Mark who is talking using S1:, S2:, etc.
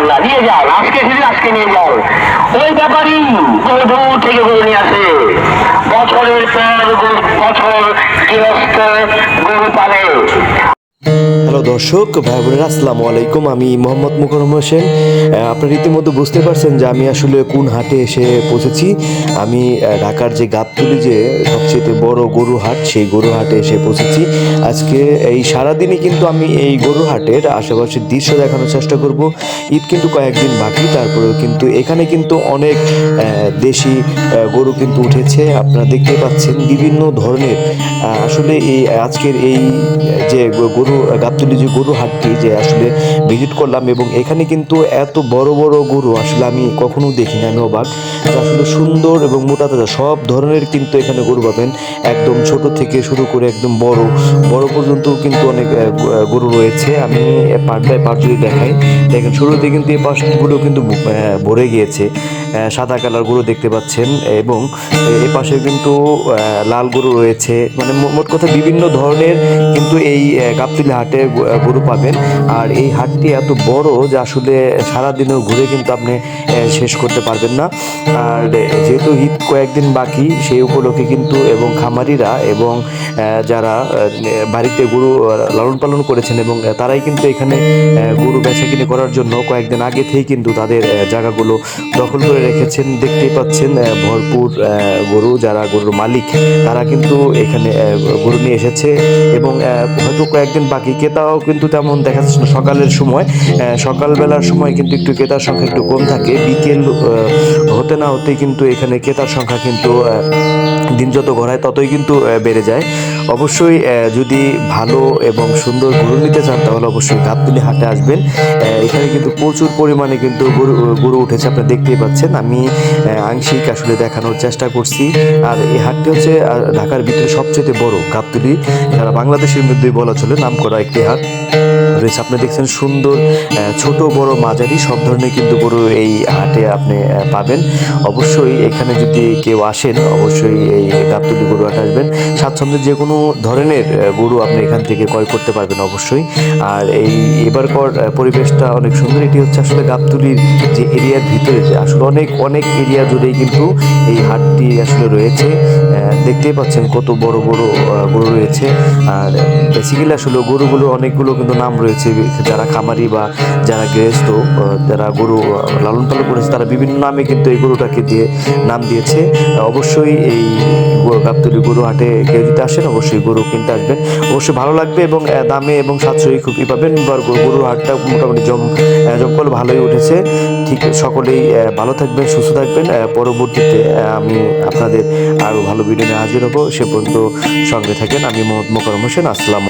S1: ইনশাআল্লাহ নিয়ে যান আজকে এসেছেন আজকে নিয়ে যান ওই ব্যাপারই বহু দূর থেকে গরু নিয়ে আসে। বছরের পর বছর গৃহস্থ গরু পালে।
S2: হ্যালো দর্শক, ভাই বোনেরা, আসসালামু আলাইকুম। আমি মোহাম্মদ মুকরম হোসেন। আপনারা রীতিমতো বুঝতে পারছেন যে আমি আসলে কোন হাটে এসে পৌঁছেছি। আমি ঢাকার যে গাবতলি যে সবচেয়ে বড় গরু হাট, সেই গরু হাটে এসে পৌঁছেছি। আজকে এই সারাদিনই কিন্তু আমি এই গরু হাটের আশেপাশের দৃশ্য দেখানোর চেষ্টা করব। ঈদ কিন্তু কয়েকদিন বাকি, তারপরেও কিন্তু এখানে কিন্তু অনেক দেশি গরু কিন্তু উঠেছে। আপনারা দেখতে পাচ্ছেন বিভিন্ন ধরনের আসলে এই আজকের এই যে গরু, গাবতলি যে গরু হাটটি যে আসলে ভিজিট করলাম এবং এখানে কিন্তু এত বড় বড় গরু আসলে আমি কখনো দেখিনি, আমি অবাক। আসলে সুন্দর এবং মোটা তাজা, সব ধরনের কিন্তু এখানে গরু পাবেন। একদম ছোট থেকে শুরু করে একদম বড় বড় পর্যন্ত কিন্তু অনেক গরু রয়েছে। আমি পার্ট পার্ট যদি দেখাই, দেখেন শুরুতে কিন্তু এই পাশগুলো কিন্তু ভরে গিয়েছে। সাদা কালার গরু দেখতে পাচ্ছেন, এবং এই পাশে কিন্তু লাল গরু রয়েছে। মানে মোট কথা বিভিন্ন ধরনের কিন্তু এই গাবতলী হাটে গরু পাবেন। আর এই হাটটি এত বড় যে আসলে সারাদিনও ঘুরে কিন্তু আপনি শেষ করতে পারবেন না। আর যেহেতু ঈদ কয়েকদিন বাকি, সেই উপলক্ষে কিন্তু এবং খামারিরা এবং যারা বাড়িতে গরু লালন পালন করেছেন এবং তারাই কিন্তু এখানে গরু বেচা কিনে করার জন্য কয়েকদিন আগে থেকেই কিন্তু তাদের জায়গাগুলো দখল করে রেখেছেন, দেখতেই পাচ্ছেন ভরপুর গরু, যারা গরুর মালিক, তারা কিন্তু এখানে গরু নিয়ে এসেছে এবং হয়তো কয়েকদিন বাকি ক্রেতাও কিন্তু তেমন দেখা যাচ্ছে না। সকালের সময় সকালবেলার সময় কিন্তু একটু ক্রেতার সংখ্যা একটু কম থাকে। বিকেল হতে না হতেই কিন্তু এখানে ক্রেতার সংখ্যা কিন্তু দিন যত গড়ায় ততই কিন্তু বেড়ে যায়। অবশ্যই যদি ভালো এবং সুন্দর গরু নিতে চান, তাহলে অবশ্যই গাবতলি হাটে আসবেন। এখানে কিন্তু প্রচুর পরিমাণে কিন্তু গরু গরু উঠেছে আপনারা দেখতেই পাচ্ছেন। আমি আংশিক আসলে দেখানোর চেষ্টা করছি। আর এই হাটটি হচ্ছে ঢাকার ভিতরে সবচেয়ে বড় গাবতলি। সারা বাংলাদেশের মধ্যেই বলা চলে, নাম করা একটি হাট। রয়েছে, আপনি দেখছেন সুন্দর ছোট, বড় মাঝারি, সব ধরনের কিন্তু গরু এই হাটে আপনি পাবেন। অবশ্যই এখানে যদি কেউ আসেন, অবশ্যই এই গাবতলি গরু হাটে আসবেন। স্বাচ্ছন্দ্যে যে কোনো ধরনের গরু আপনি এখান থেকে ক্রয় করতে পারবেন অবশ্যই। আর এই এবারকর পরিবেশটা অনেক সুন্দর। এটি হচ্ছে আসলে গাবতলির যে এরিয়ার ভিতরে, যে আসলে অনেক অনেক এরিয়া জুড়েই কিন্তু এই হাটটি আসলে রয়েছে। দেখতেই পাচ্ছেন কত বড় বড় গরু রয়েছে। আর বেসিক্যালি আসলে গরুগুলো অনেকগুলো কিন্তু নাম রয়েছে। যারা খামারি বা যারা গৃহস্থ যারা গরু লালন পালন করেছে, তারা বিভিন্ন নামে কিন্তু এই গরুটাকে দিয়ে নাম দিয়েছে। অবশ্যই এই গাবতলী গরু হাটে কেউ যদি আসেন, অবশ্যই গরু কিনতে আসবেন। অবশ্যই ভালো লাগবে এবং দামে এবং সাশ্রয়ী খুবই পাবেন। গরুর হাটটা মোটামুটি জম জমকল ভালোই উঠেছে। ঠিক সকলেই ভালো থাকবেন, সুস্থ থাকবেন। পরবর্তীতে আমি আপনাদের আরও ভালো ভিডিও নিয়ে হাজির হব। সে পর্যন্ত সঙ্গে থাকেন। আমি মোহাম্মদ মোকারম হোসেন। আসসালাম